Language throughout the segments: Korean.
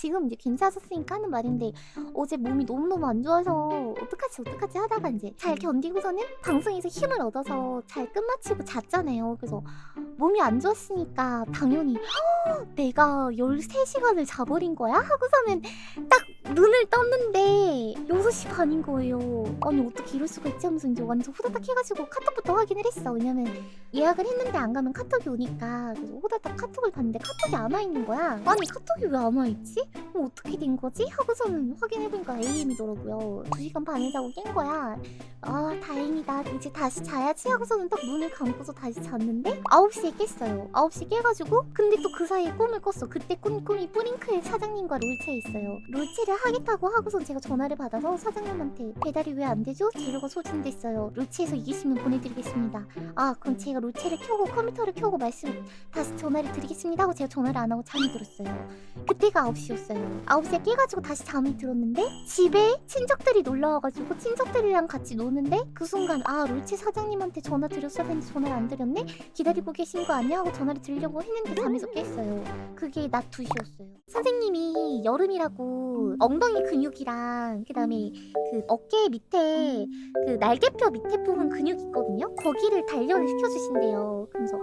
지금 이제 괜찮아졌으니까 하는 말인데 어제 몸이 너무너무 안 좋아서 어떡하지 어떡하지 하다가 이제 잘 견디고서는 방송에서 힘을 얻어서 잘 끝마치고 잤잖아요. 그래서 몸이 안 좋았으니까 당연히 "허, 내가 13시간을 자버린 거야? 하고서는 딱 눈을 떴는데 6시 반인 거예요. 아니 어떻게 이럴 수가 있지 하면서 이제 완전 후다닥 해가지고 카톡부터 확인을 했어. 왜냐면 예약을 했는데 안 가면 카톡이 오니까 그래서 후다닥 카톡을 봤는데 카톡이 안 와 있는 거야. 아니 카톡이 왜 안 와 있지? 어, 어떻게 된 거지? 하고서는 확인해보니까 AM이더라고요. 2시간 반을 자고 깬 거야. 아 다행이다. 이제 다시 자야지 하고서는 딱 눈을 감고서 다시 잤는데 9시에 깼어요. 9시 깨가지고 근데 또 그 사이에 꿈을 꿨어. 그때 꿈, 꿈이 뿌링클 사장님과 롤체에 있어요. 롤체를 하겠다고 하고선 제가 전화를 받아서 사장님한테 배달이 왜 안 되죠? 재료가 소진됐어요. 롤체에서 이기시면 보내드리겠습니다. 아 그럼 제가 롤체를 켜고 컴퓨터를 켜고 말씀 다시 전화를 드리겠습니다 하고 제가 전화를 안 하고 잠이 들었어요. 그때가 9시였어요. 9시에 깨가지고 다시 잠이 들었는데 집에 친척들이 놀러와가지고 친척들이랑 같이 노는데 그 순간 아 롤체 사장님한테 전화 드렸어야 되는데 전화를 안 드렸네? 기다리고 계신 거 아니야? 하고 전화를 드리려고 했는데 잠에서 깼어요. 그게 낮 2시였어요. 선생님이 여름이라고 엉덩이 근육이랑 그 다음에 그 어깨 밑에 그 날개뼈 밑에 부분 근육 있거든요? 거기를 단련을 시켜주신대요. 그래서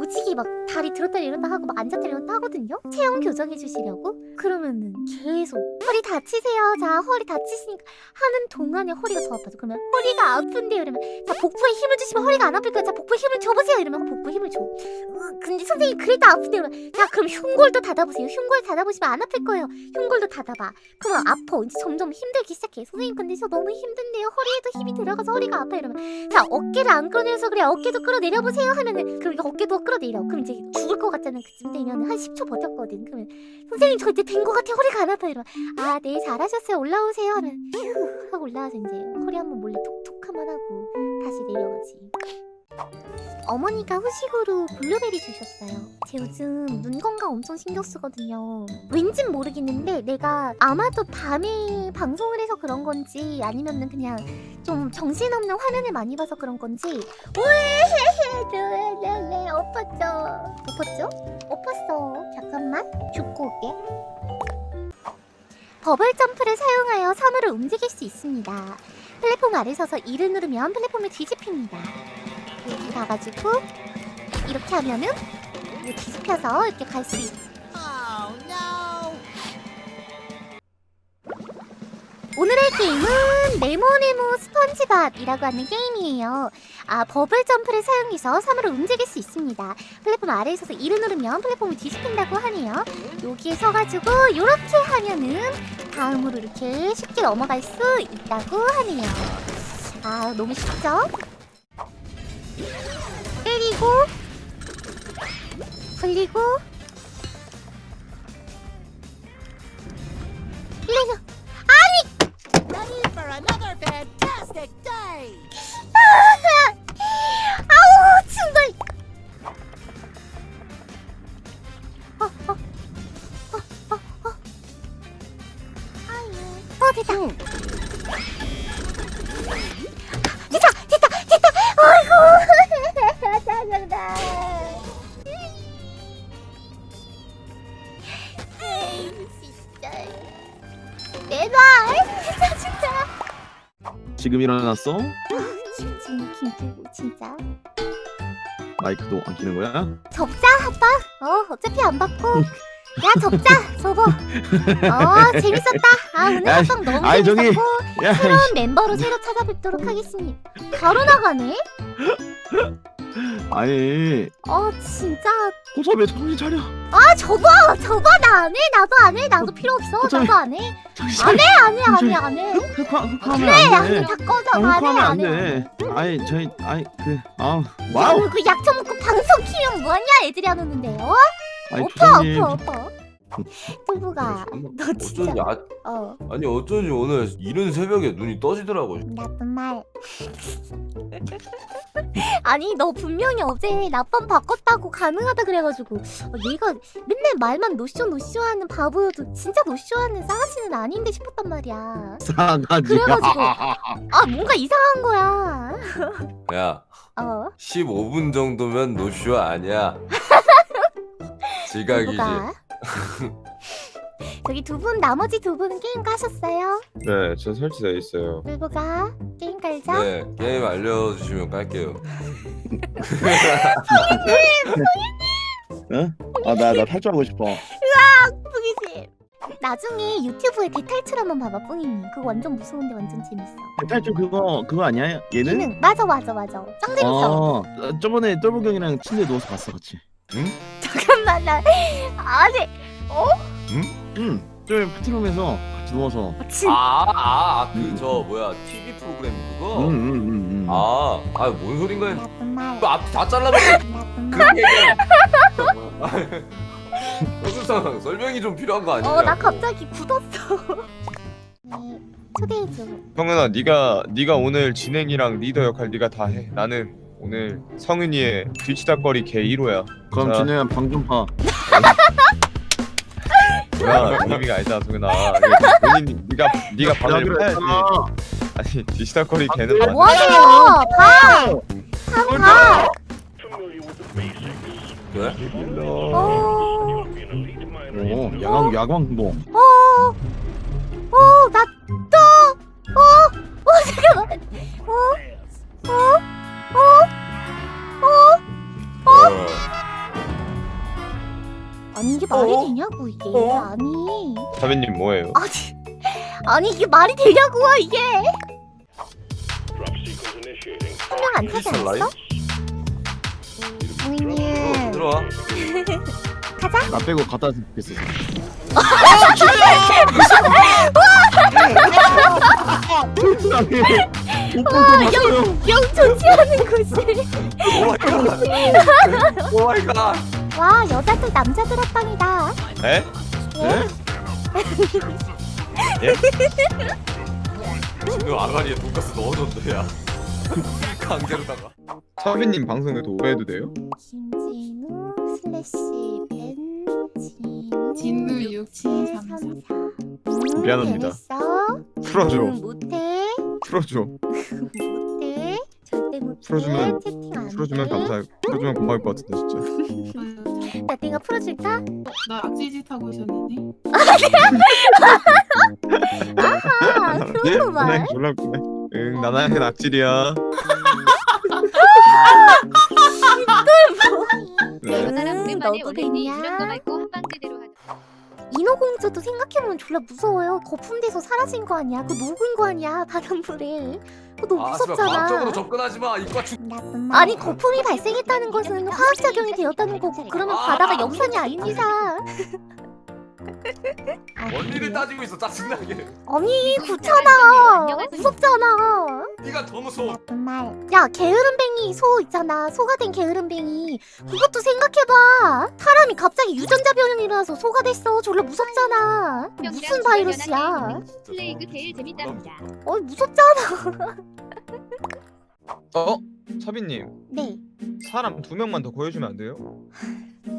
오지기 막 다리 들었다 내렸다 하고 막 앉았다 일어났다 하거든요. 체형 교정해 주시려고. 그러면은 계속 허리 다치세요. 자 허리 다치시니까 하는 동안에 허리가 더 아파져. 그러면 허리가 아 픈데요. 이러면 자 복부에 힘을 주시면 허리가 안 아플 거야. 자 복부에 힘을 줘보세요. 이러면 복부에 힘을 줘. 으, 근데 선생님 그래도 아픈데요. 이러면 자 그럼 흉골도 닫아보세요. 흉골 닫아보시면 안 아플 거예요. 흉골도 닫아봐. 그러면 아파. 이제 점점 힘들기 시작해. 선생님 근데 저 너무 힘든데요. 허리에도 힘이 들어가서 허리가 아파. 이러면 자 어깨를 안 끌어내려서 그래. 어깨도 끌어내려 보세요. 하면은 그럼 이거 어깨도 끌어내려. 그럼 이제 죽을 것 같잖아. 그쯤 되면 한 10초 버텼거든. 그러면 선생님 저 이제 된것 같아. 허리가 안 아파. 이러면 아네 잘하셨어요. 올라오세요. 하면 휴 하고 올라와서 이제 허리 한번 몰래 톡 톡 한번 하고 다시 내려가지. 어머니가 후식으로 블루베리 주셨어요. 제 요즘 눈 건강 엄청 신경 쓰거든요. 왠진 모르겠는데 내가 아마도 밤에 방송을 해서 그런 건지 아니면은 그냥 좀 정신없는 화면을 많이 봐서 그런 건지 왜왜왜 엎었죠? 엎었죠? 엎었어. 잠깐만 죽고 올게. 버블 점프를 사용하여 섬으로 움직일 수 있습니다. 플랫폼 아래 서서 이를 누르면 플랫폼이 뒤집힙니다. 여기 가가지고 이렇게 하면은 이렇게 뒤집혀서 이렇게 갈 수 있. Oh! 오늘의 게임은 네모네모 스펀지밥이라고 하는 게임이에요. 아 버블 점프를 사용해서 섬으로 움직일 수 있습니다. 플랫폼 아래에 서서 이를 누르면 플랫폼이 뒤집힌다고 하네요. 여기에 서가지고 이렇게 하면은 다음으로 이렇게 쉽게 넘어갈 수 있다고 하네요. 아 너무 쉽죠? 때리고 굴리고 지금 일어났어? 지금 김태고 진짜? 마이크도 안 키는 거야? 접자 아빠? 어 어차피 안 받고. 야 접자 접어. 어 재밌었다. 아 오늘 아이, 합방 너무 아이, 저기. 재밌었고. 야, 새로운 멤버로 새로 찾아뵙도록 하겠습니다. 바로 나가네 아니 어 진짜 호섭이 정신 차려. 아 접어 접어 나 안 해 나도 안 해 나도 필요 없어 어차피- 나도 안 해 정신 안해 안 해 안 해 안해 흑화 흑화하면 그래 안 안해 돼. 다 꺼져 아, 흑화하면 안 안해 안해 돼. 아니 저희 아니 그아 야, 와우. 그 약초 먹고 방송 키면 뭐하냐 애들이 안 오는데 어? 아니 오빠. 오빠 오빠 뚜부가 너 진짜 어쩐지 아, 어 아니 어쩐지 오늘 이른 새벽에 눈이 떠지더라고. 나쁜 말. 아니 너 분명히 어제 낮밤 바꿨다고 가능하다 그래가지고 어, 얘가 맨날 말만 노쇼 노쇼 하는 바보여도 진짜 노쇼하는 싸가지는 아닌데 싶었단 말이야. 싸가지. 그래가지고. 아 뭔가 이상한 거야. 야, 어 15분 정도면 노쇼 아니야. 지각이지. 저기 두 분 나머지 두 분은 게임 까셨어요? 네, 저 설치돼 있어요. 누구가 게임 깔자? 네 게임 알려주시면 깔게요 응? 아나 나 탈출하고 싶어 뿡이지. 나중에 유튜브에 대탈출 한번 봐봐 뿡이님. 그거 완전 무서운데 완전 재밌어. 탈출 그거 그거 아니야 얘는? 기능 맞아 맞아 맞아. 짱 재밌어. 어 저번에 똘보경이랑 침대에 누워서 봤어 같이 잠깐 만 나. 아니 응저 파티룸에서 같이 누워서. 진 아아그 저 뭐야 TV 프로그램 그거? 응 응 응 응 아 아뭔 소린가요? 나쁜 말. 그앞다 잘라버려. 나쁜 그 말. 얘기야. 호수상 설명이 좀 필요한 거 아니냐? 어나 갑자기 굳었어. 네 초대해줘. 형은아, 네가 네가 오늘 진행이랑 리더 역할 네가 다 해. 나는 오늘 성은이의 뒤치다거리 개 1호야. 그럼 자. 진우야 방좀 봐 뭐야, 그 의미가 아니다, 성은아. 이게 본인 네가 네가 방을 파야지. 아니, 뒤치다거리 개는 맞아. 뭐하세요? 봐. 봐 봐. 그래? 어. 오 야광 야광봉 어. 어. 이게 말이 어? 되냐고 이게 어? 아니 사빈님 뭐예요? 아니 아니 이게 말이 되냐고 이게 한 명 안 타지? 않았어? 부인님 들어와 가자 나 빼고 갖다 줬으면 좋겠어 영 좋지 않은 곳을 오마이갓 오마이갓 와 여자들 남자들 합방이다 에? 진우 아가리에 돈가스 넣어줬는데 야 강제로다가 사빈님 방송에도 오해해도 돼요? 김진우 슬래시 벤진우 진우 6734. 음, 미안합니다. 재밌어? 풀어줘. 음, 못해 풀어줘. 못해 절대 못해 풀어주면- 채팅 안 풀어주면 해. 감사. 풀어주면 고마울 것 같은데 진짜. 나 내가 풀어줄까? 나 악질짓 하고 있었는데. 아 예? 그런 거 말. 네, 웃기네. 응, 나나는 악질이야. 네. 음, 사람 오랜만에 너도 올리니 그냥. 이런 거 말고 한방 제대로 하자. 인어공주도 생각해보면 졸라 무서워요. 거품돼서 사라진 거 아니야? 그거 녹은 거 아니야? 바닷물에. 너무 아 무섭잖아. 과학적으로 접근하지 마 이과 죽 아니 거품이 발생했다는 것은 화학작용이 되었다는 거고 그러면 아, 바다가 아, 염산이 아닌 이상. 아, 원리를? 따지고 있어 짜증나게 아니 그렇잖아. 무섭잖아. 네가 더 무서워 나쁜 말. 야 게으름뱅이 소 있잖아. 소가 된 게으름뱅이. 그것도 생각해봐. 사람이 갑자기 유전자 변형이 일어나서 소가 됐어. 졸라 무섭잖아. 무슨 바이러스야? 플레이그 제일 재밌답니다. 어이 무섭잖아. 어? 사빈님, 네. 사람 두 명만 더 구해주면 안 돼요?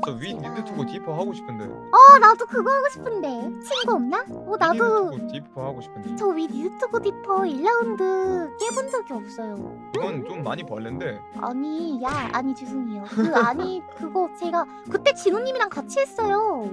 저위 니드 투고 디퍼 하고 싶은데. 어 나도 그거 하고 싶은데 친구 없나? 어 나도 니드 투고 디퍼 하고 싶은데. 저위 유튜브 디퍼 1라운드 깨본 적이 없어요. 이건 좀 많이 벌레인데. 아니 야 아니 죄송해요. 그 아니 그거 제가 그때 진우님이랑 같이 했어요.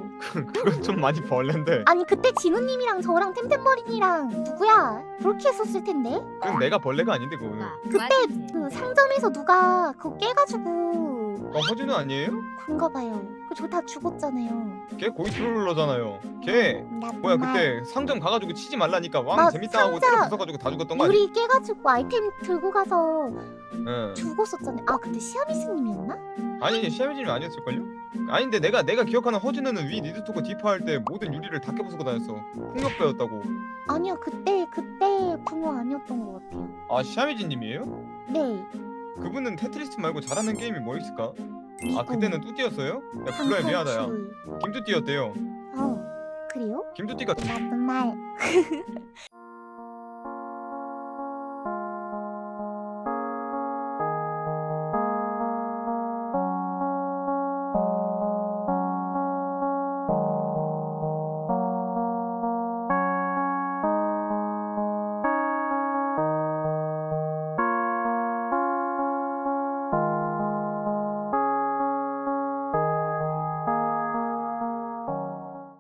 그건 좀 많이 벌레인데. 아니 그때 진우님이랑 저랑 템템머린이랑 누구야 그렇게 했었을 텐데 그건 내가 벌레가 아닌데 그거는. 그때 그 상점에서 누가 그거 깨가 지고 어, 허준은 아니에요? 그런가 봐요. 그저 다 죽었잖아요. 걔 고이 트롤러잖아요. 걔 나쁜 뭐야 말. 그때 상점 가가지고 치지 말라니까 왕나 재밌다 하고 때려 부숴가지고 다 죽었던 거 아니야? 유리 깨가지고 아이템 들고 가서 응. 죽었었잖아요. 아 근데 시아미스님이었나? 아니 시아미진이 아니었을걸요? 아닌데 내가 내가 기억하는 허준은 위 니드 투고 디퍼 할때 모든 유리를 다 깨부수고 다녔어. 폭력배였다고. 아니요 그때 그때 붕어 아니었던 것 같아요. 아 시아미진님이에요? 네. 그분은 테트리스 말고 잘하는 게임이 뭐 있을까? 아 그때는 뚜띠였어요? 야 불러야 미안하다 야. 김뚜띠였대요. 어 그래요? 김뚜띠가 나쁜 말.